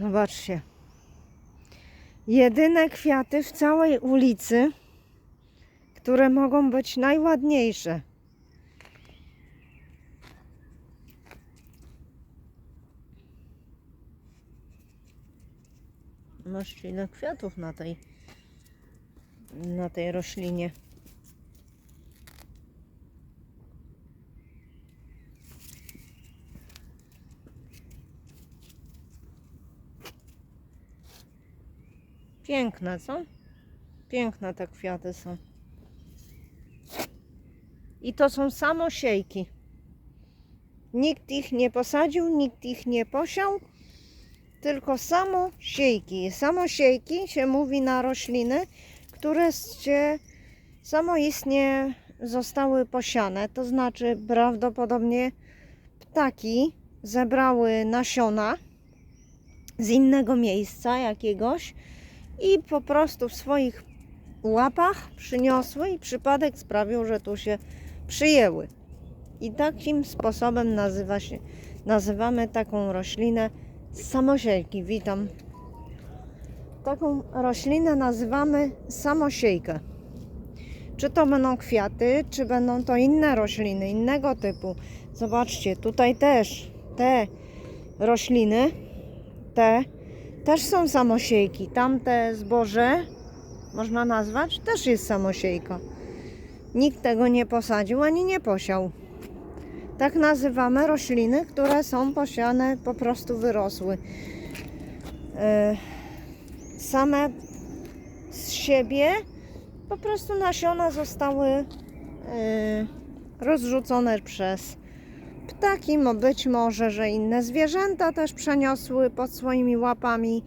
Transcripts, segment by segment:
Zobaczcie. Jedyne kwiaty w całej ulicy, które mogą być najładniejsze. Zobaczcie ile kwiatów na tej na tej roślinie. Piękne, co? Piękne te kwiaty są. I to są samosiejki. Nikt ich nie posadził, nikt ich nie posiał, tylko samosiejki. Samosiejki się mówi na rośliny, które się samoistnie zostały posiane. To znaczy prawdopodobnie ptaki zebrały nasiona z innego miejsca jakiegoś i po prostu w swoich łapach przyniosły i przypadek sprawił, że tu się przyjęły. I takim sposobem nazywa się, nazywamy taką roślinę samosiejki. Witam. Taką roślinę nazywamy samosiejkę. Czy to będą kwiaty, czy będą to inne rośliny, innego typu. Zobaczcie, tutaj też te rośliny, te też są samosiejki. Tamte zboże, można nazwać, też jest samosiejka. Nikt tego nie posadził ani nie posiał. Tak nazywamy rośliny, które są posiane, po prostu wyrosły. E, Same z siebie po prostu nasiona zostały e, rozrzucone przez ptaki, być może, że inne zwierzęta też przeniosły pod swoimi łapami.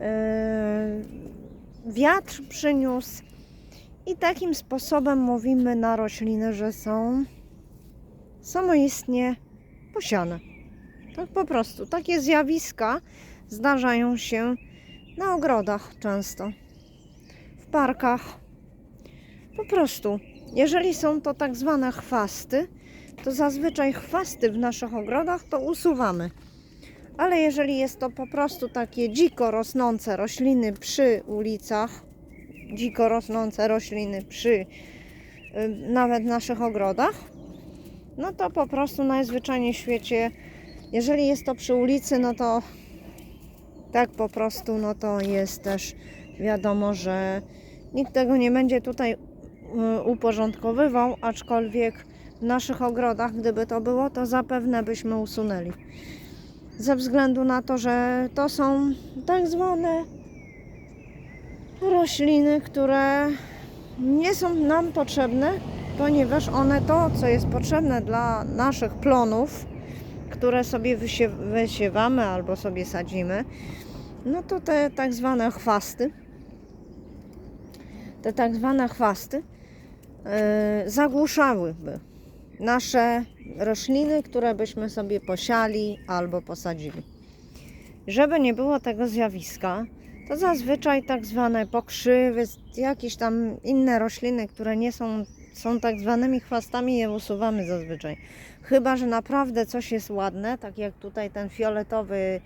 E, Wiatr przyniósł i takim sposobem mówimy na rośliny, że są samoistnie posiane. Tak po prostu. Takie zjawiska zdarzają się na ogrodach często, w parkach. Po prostu, jeżeli są to tak zwane chwasty, to zazwyczaj chwasty w naszych ogrodach to usuwamy. Ale jeżeli jest to po prostu takie dziko rosnące rośliny przy ulicach, dziko rosnące rośliny przy y, nawet naszych ogrodach, no to po prostu najzwyczajniej w świecie, jeżeli jest to przy ulicy, no to tak po prostu, no to jest też wiadomo, że nikt tego nie będzie tutaj y, uporządkowywał, aczkolwiek w naszych ogrodach, gdyby to było, to zapewne byśmy usunęli. Ze względu na to, że to są tak zwane rośliny, które nie są nam potrzebne, ponieważ one to, co jest potrzebne dla naszych plonów, które sobie wysie- wysiewamy albo sobie sadzimy, no to te tak zwane chwasty, te tak zwane chwasty yy, zagłuszałyby nasze rośliny, które byśmy sobie posiali albo posadzili. Żeby nie było tego zjawiska, to zazwyczaj tak zwane pokrzywy, jakieś tam inne rośliny, które nie są, są tak zwanymi chwastami, je usuwamy zazwyczaj. Chyba, że naprawdę coś jest ładne, tak jak tutaj ten fioletowy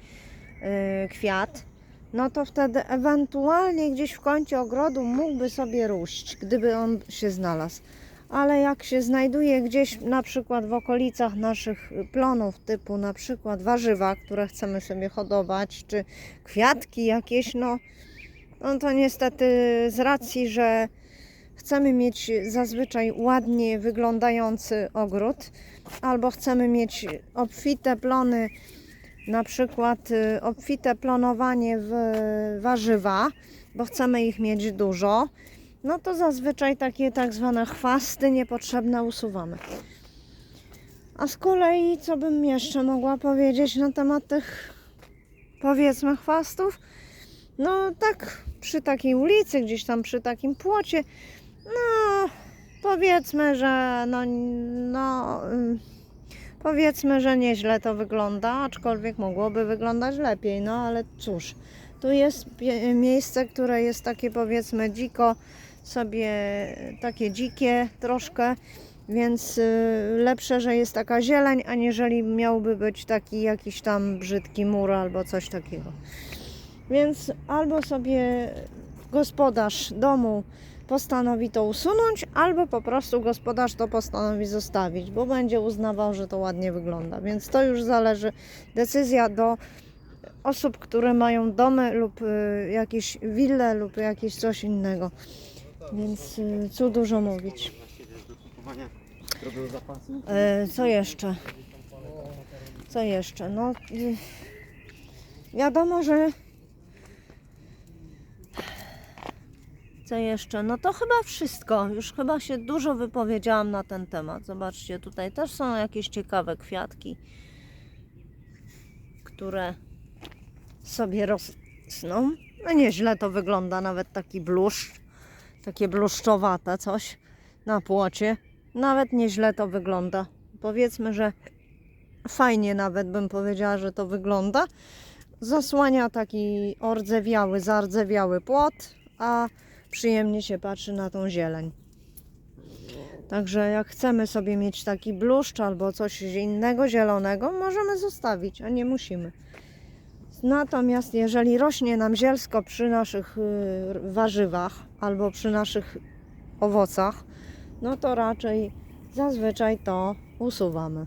yy, kwiat, no to wtedy ewentualnie gdzieś w kącie ogrodu mógłby sobie róść, gdyby on się znalazł. Ale jak się znajduje gdzieś na przykład w okolicach naszych plonów, typu na przykład warzywa, które chcemy sobie hodować, czy kwiatki jakieś, no, no to niestety z racji, że chcemy mieć zazwyczaj ładnie wyglądający ogród, albo chcemy mieć obfite plony, na przykład y, obfite plonowanie w warzywa, bo chcemy ich mieć dużo, no to zazwyczaj takie tak zwane chwasty niepotrzebne usuwamy. A z kolei, co bym jeszcze mogła powiedzieć na temat tych powiedzmy chwastów? No tak przy takiej ulicy, gdzieś tam przy takim płocie, no powiedzmy, że no, no ym, powiedzmy, że nieźle to wygląda, aczkolwiek mogłoby wyglądać lepiej, no ale cóż, tu jest miejsce, które jest takie powiedzmy dziko, sobie takie dzikie troszkę, Więc y, lepsze, że jest taka zieleń, aniżeli miałby być taki jakiś tam brzydki mur albo coś takiego. Więc albo sobie gospodarz domu postanowi to usunąć, albo po prostu gospodarz to postanowi zostawić, bo będzie uznawał, że to ładnie wygląda. Więc to już zależy decyzja do osób, które mają domy lub y, jakieś wille lub jakieś coś innego. Więc y, co dużo mówić. E, co jeszcze? Co jeszcze? No, y, wiadomo, że. Co jeszcze? No to chyba wszystko. Już chyba się dużo wypowiedziałam na ten temat. Zobaczcie, tutaj też są jakieś ciekawe kwiatki, które sobie rosną. No nieźle to wygląda, nawet taki bluszcz, takie bluszczowate coś na płocie. Nawet nieźle to wygląda. Powiedzmy, że fajnie nawet bym powiedziała, że to wygląda. Zasłania taki ordzewiały, zardzewiały płot, a przyjemnie się patrzy na tą zieleń. Także jak chcemy sobie mieć taki bluszcz albo coś innego zielonego, możemy zostawić, a nie musimy. Natomiast jeżeli rośnie nam zielsko przy naszych y, warzywach albo przy naszych owocach, no to raczej zazwyczaj to usuwamy.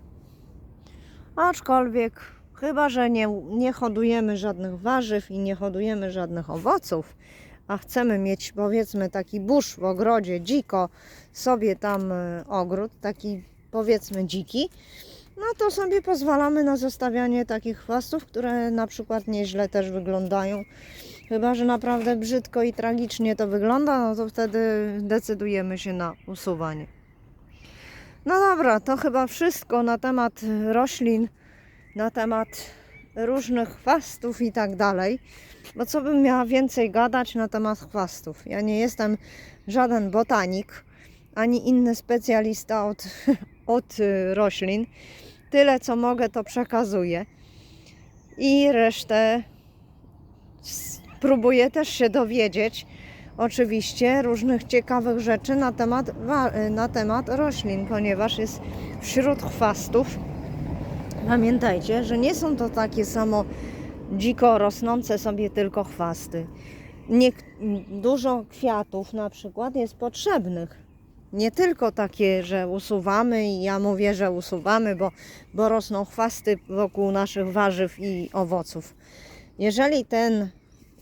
Aczkolwiek, chyba że nie, nie hodujemy żadnych warzyw i nie hodujemy żadnych owoców, a chcemy mieć powiedzmy taki burz w ogrodzie, dziko sobie tam y, ogród, taki powiedzmy dziki, no to sobie pozwalamy na zostawianie takich chwastów, które na przykład nieźle też wyglądają. Chyba, że naprawdę brzydko i tragicznie to wygląda, no to wtedy decydujemy się na usuwanie. No dobra, to chyba wszystko na temat roślin, na temat różnych chwastów i tak dalej. Bo co bym miała więcej gadać na temat chwastów? Ja nie jestem żaden botanik, ani inny specjalista od, od roślin. Tyle co mogę, to przekazuję. I resztę próbuję też się dowiedzieć, oczywiście, różnych ciekawych rzeczy na temat, na temat roślin, ponieważ jest wśród chwastów. Pamiętajcie, że nie są to takie samo dziko rosnące sobie tylko chwasty. Nie, dużo kwiatów na przykład jest potrzebnych. Nie tylko takie, że usuwamy i ja mówię, że usuwamy, bo, bo rosną chwasty wokół naszych warzyw i owoców. Jeżeli ten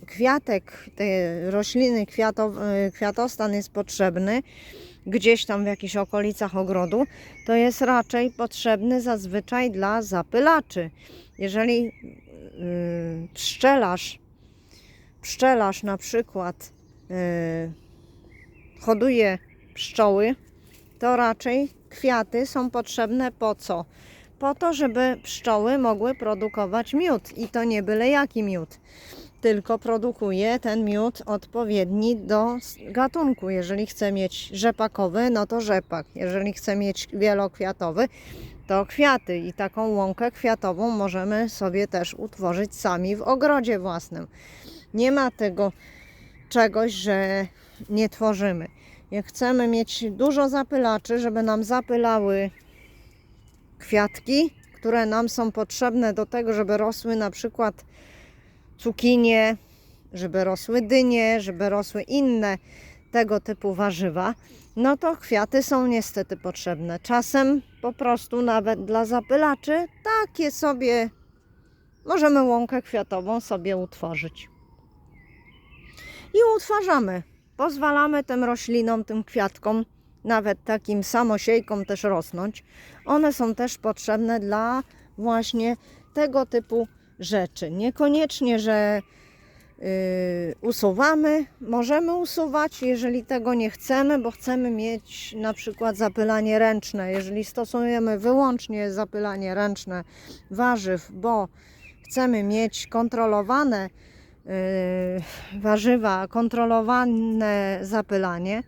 kwiatek, te rośliny, kwiato, kwiatostan jest potrzebny gdzieś tam w jakichś okolicach ogrodu, to jest raczej potrzebny zazwyczaj dla zapylaczy. Jeżeli yy, pszczelarz, pszczelarz na przykład yy, hoduje pszczoły, to raczej kwiaty są potrzebne po co? Po to, żeby pszczoły mogły produkować miód i to nie byle jaki miód tylko produkuje ten miód odpowiedni do gatunku. Jeżeli chce mieć rzepakowy, no to rzepak. Jeżeli chce mieć wielokwiatowy, to kwiaty. I taką łąkę kwiatową możemy sobie też utworzyć sami w ogrodzie własnym. Nie ma tego czegoś, że nie tworzymy. Jak chcemy mieć dużo zapylaczy, żeby nam zapylały kwiatki, które nam są potrzebne do tego, żeby rosły na przykład cukinie, żeby rosły dynie, żeby rosły inne tego typu warzywa, no to kwiaty są niestety potrzebne. Czasem po prostu nawet dla zapylaczy takie sobie możemy łąkę kwiatową sobie utworzyć. I utwarzamy. Pozwalamy tym roślinom, tym kwiatkom, nawet takim samosiejkom też rosnąć. One są też potrzebne dla właśnie tego typu rzeczy. Niekoniecznie, że yy, usuwamy, możemy usuwać, jeżeli tego nie chcemy, bo chcemy mieć na przykład zapylanie ręczne. Jeżeli stosujemy wyłącznie zapylanie ręczne warzyw, bo chcemy mieć kontrolowane warzywa, kontrolowane zapylanie,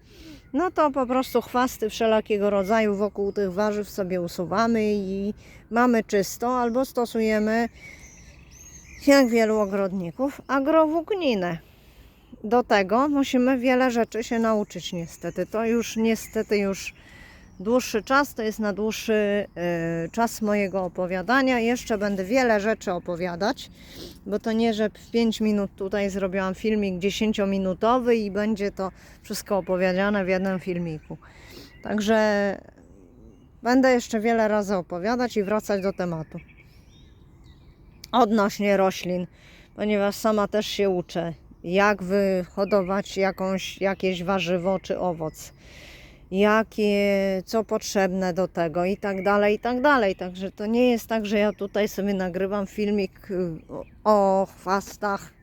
no to po prostu chwasty wszelakiego rodzaju wokół tych warzyw sobie usuwamy i mamy czysto, albo stosujemy jak wielu ogrodników, agrowłókninę. Do tego musimy wiele rzeczy się nauczyć niestety. To już niestety już dłuższy czas, to jest na dłuższy e, czas mojego opowiadania. Jeszcze będę wiele rzeczy opowiadać, bo to nie, że w 5 minut tutaj zrobiłam filmik 10-minutowy i będzie to wszystko opowiedziane w jednym filmiku. Także będę jeszcze wiele razy opowiadać i wracać do tematu. Odnośnie roślin, ponieważ sama też się uczę, jak wyhodować jakąś, jakieś warzywo czy owoc jakie, co potrzebne do tego i tak dalej, i tak dalej. Także to nie jest tak, że ja tutaj sobie nagrywam filmik y, o- chwastach,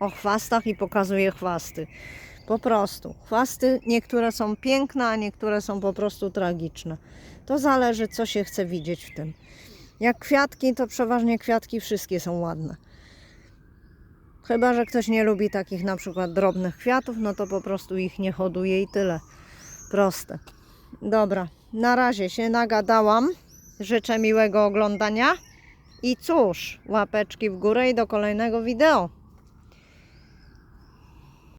o chwastach i pokazuję chwasty. Po prostu. Chwasty niektóre są piękne, a niektóre są po prostu tragiczne. To zależy, co się chce widzieć w tym. Jak kwiatki, to przeważnie kwiatki wszystkie są ładne. Chyba, że ktoś nie lubi takich na przykład drobnych kwiatów, no to po prostu ich nie hoduje i tyle. Proste. Dobra, na razie się nagadałam. Życzę miłego oglądania. I cóż, łapeczki w górę i do kolejnego wideo.